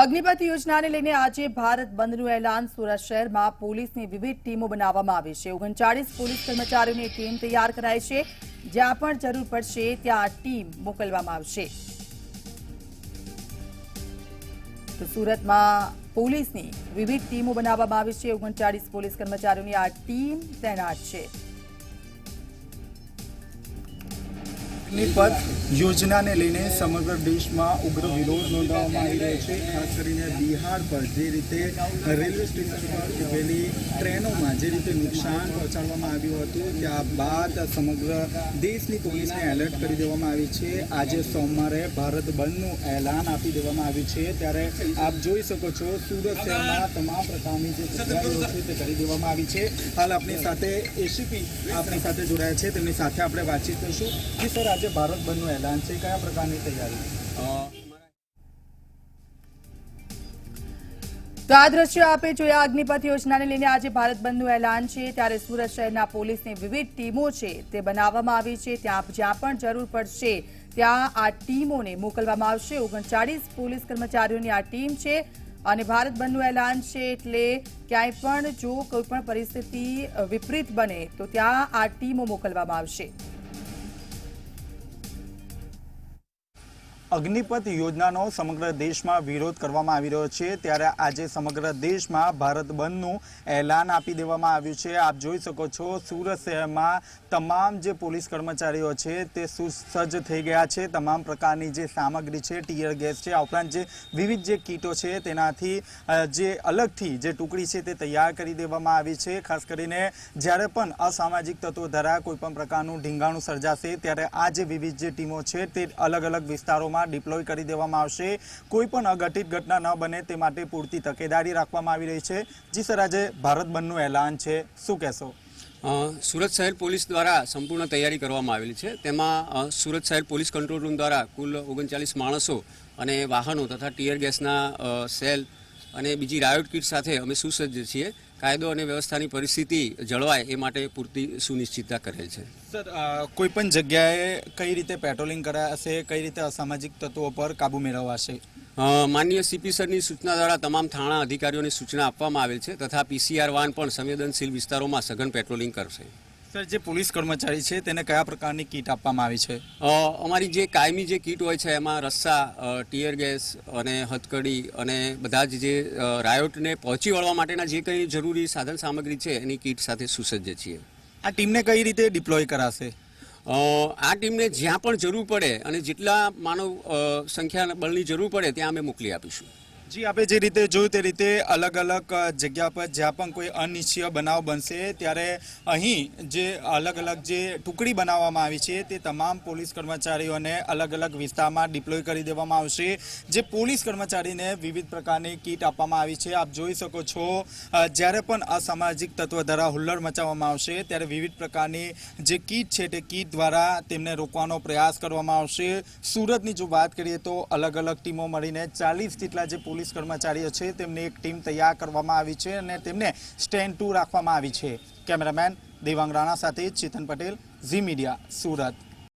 અગ્નિપથ યોજનાને લઈને આજે ભારત બંધનું એલાન સુરત શહેરમાં પોલીસની વિવિધ ટીમો બનાવવામાં આવી છે. ઓગણચાળીસ પોલીસ કર્મચારીઓની ટીમ તૈયાર કરાઈ છે. જ્યાં પણ જરૂર પડશે ત્યાં ટીમ મોકલવામાં આવશે. તો સુરતમાં પોલીસની વિવિધ ટીમો બનાવવામાં આવી છે. ઓગણચાળીસ પોલીસ કર્મચારીઓની આ ટીમ તૈનાત છે. અગ્નિપથ યોજનાને લઈને સમગ્ર દેશમાં ઉગ્ર વિરોધ નોંધાવવામાં આવી રહ્યો છે. ખાસ કરીને બિહાર પર જે રીતે રેલવે સ્ટેશન પર ઉભેલી ટ્રેનોમાં જે રીતે નુકસાન પહોંચાડવામાં આવ્યું હતું ત્યારબાદ સમગ્ર દેશની પોલીસને એલર્ટ કરી દેવામાં આવી છે. આજે સોમવારે ભારત બંધનું એલાન આપી દેવામાં આવ્યું છે. ત્યારે આપ જોઈ શકો છો, સુરત શહેરમાં તમામ પ્રકારની જે તૈયારીઓ છે તે કરી દેવામાં આવી છે. હાલ આપણી સાથે એસીપી આપણી સાથે જોડાયા છે. તેમની સાથે આપણે વાતચીત કરીશું. જી સર આજે ભારત બંધનું એલાન છે, કયા પ્રકારની તૈયારી? તો આ દ્રશ્યો આપે જોયા અગ્નિપથ યોજનાને લઈને આજે ભારત બંધનું એલાન છે, ત્યારે સુરત શહેરના પોલીસની વિવિધ ટીમો છે, તે બનાવવામાં આવી છે, ત્યાં જ્યાં પણ જરૂર પડશે, ત્યાં આ ટીમોને મોકલવામાં આવશે. ઓગણચાળીસ પોલીસ કર્મચારીઓની આ ટીમ છે, અને ભારત બંધનું એલાન છે એટલે ક્યાંય પણ જો કોઈ પણ પરિસ્થિતિ વિપરીત બને, તો ત્યાં આ ટીમો મોકલવામાં આવશે. અગ્નિપથ યોજનાનો સમગ્ર દેશમાં વિરોધ કરવામાં આવી રહ્યો છે. ત્યારે આજે સમગ્ર દેશમાં ભારત બંધનું એલાન આપી દેવામાં આવ્યું છે. આપ જોઈ શકો છો, સુરત શહેરમાં તમામ જે પોલીસ કર્મચારીઓ છે તે સુસજ્જ થઈ ગયા છે. તમામ પ્રકારની જે સામગ્રી છે, ટીયર ગેસ છે, આ ઉપરાંત જે વિવિધ જે કીટો છે તેનાથી જે અલગથી જે ટુકડી છે તે તૈયાર કરી દેવામાં આવી છે. ખાસ કરીને જ્યારે પણ અસામાજિક તત્વો દ્વારા કોઈપણ પ્રકારનું ઢીંગાણું સર્જાશે, ત્યારે આ જે વિવિધ જે ટીમો છે તે અલગ અલગ વિસ્તારોમાં ડિપ્લોય કરી દેવામાં આવશે. કોઈ પણ અઘટિત ઘટના ન બને તે માટે પૂરતી તકેદારી રાખવામાં આવી રહી છે. જી સર, આજે ભારત બંધનું એલાન છે. શું કહેશો? સુરત શહેર પોલીસ દ્વારા સંપૂર્ણ તૈયારી કરવામાં આવેલી છે. તેમાં સુરત શહેર પોલીસ કંટ્રોલ રૂમ દ્વારા કુલ ઓગણચાલીસ માણસો અને વાહનો તથા ટીયર ગેસના સેલ અને બીજી રાયોટ કીટ સાથે અમે સુસજ્જ છીએ. કાયદો અને વ્યવસ્થાની પરિસ્થિતિ જળવાય એ માટે પૂરતી સુનિશ્ચિતતા કરેલ છે. સર કોઈ પણ જગ્યાએ કઈ રીતે પેટ્રોલિંગ કરાશે કઈ રીતે અસામાજિક તત્વો પર કાબુ મેળવાશે માનનીય સીપી સરની સૂચના દ્વારા તમામ થાણા અધિકારીઓને સૂચના આપવામાં આવેલ છે તથા પીસીઆર વાન પણ સંવેદનશીલ વિસ્તારોમાં સઘન પેટ્રોલિંગ કરશે. સર જે પોલીસ કર્મચારી છે તેને કયા પ્રકારની કીટ આપવામાં આવી છે? અમારી જે કાયમી જે કીટ હોય છે એમાં રસ્સા ટીયર ગેસ અને હથકડી અને બધા જ જે રાયોટને પહોંચી વળવા માટેના જે કંઈ જરૂરી સાધન સામગ્રી છે એની કીટ સાથે સુસજ્જ છીએ. આ ટીમને કઈ રીતે ડિપ્લોય કરાશે? આ ટીમને જ્યાં પણ જરૂર પડે અને જેટલા માનવ સંખ્યા બળની જરૂર પડે ત્યાં અમે મોકલી આપીશું. જી આપણે જે રીતે જોયું તે રીતે અલગ અલગ જગ્યા પર જ્યાં પણ કોઈ અનિશ્ચય બનાવ બનશે, ત્યારે અહીં જે અલગ અલગ જે ટુકડી બનાવવામાં આવી છે, તે તમામ પોલીસ કર્મચારીઓને અલગ અલગ વિસ્તારમાં ડિપ્લોય કરી દેવામાં આવશે. જે પોલીસ કર્મચારીને વિવિધ પ્રકારની કીટ આપવામાં આવી છે. આપ જોઈ શકો છો જ્યારે પણ અસામાજિક તત્વ દ્વારા હુલ્લડ મચાવવામાં આવશે, ત્યારે વિવિધ પ્રકારની જે કીટ છે, તે કીટ દ્વારા તેમને રોકવાનો પ્રયાસ કરવામાં આવશે. સુરતની જો વાત કરીએ તો અલગ અલગ ટીમો મળીને ચાલીસ જેટલા જે પોલીસ કર્મચારીઓ છે, તેમની એક ટીમ તૈયાર કરવામાં આવી છે અને તેમને સ્ટેન્ડ ટુ રાખવામાં આવી છે. કેમેરામેન દેવાંગ રાણા સાથે ચેતન પટેલ, ઝી મીડિયા, સુરત.